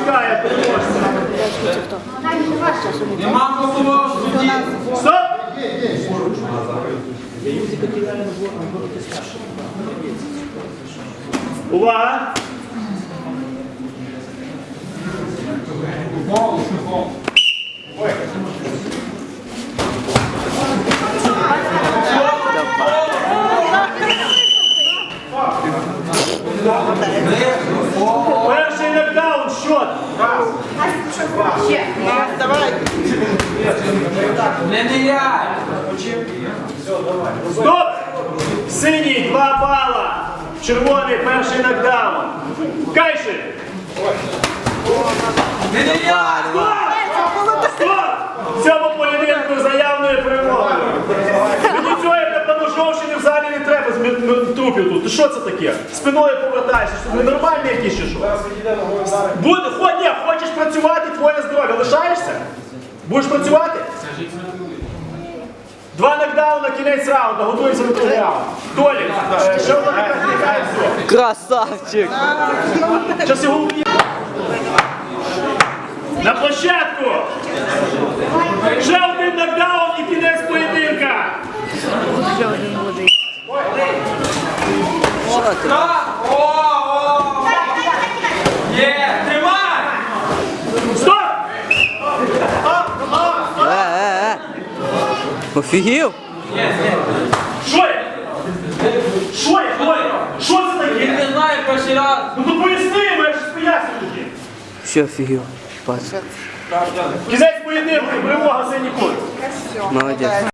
чекає переможця. Нема голосував судді. Стоп! Увага! Ой, Не ниряй. Стоп! Синій, два бала. Червоний, перший нокдаун. Кайши! Не ниряй. Стоп! Стоп! В цьому поєдинку заявною перемогою. Мені цього як на поножовщини в залі не треба з трупів тут. Ти що це таке? Спиною повертаєшся. Що ти ненормальний якийсь чи що? Буде, хо, ні, хочеш Будеш працювати? Два нокдауна, кінець раунду, готуємося до другого раунду. Толік, е, що в мене все? Красавчик! Зараз його уб'є. На площадку! Ще один нокдаун і кінець поєдинка! Так. О, о. Є, Офігів? Що я? Що я, Хто? Що це Він Я не знає перший раз. Ну то поясни, бо я щось поясню тоді. Що офігів? Пас. Кінець поєдинку, перемога синій кут. Молодець.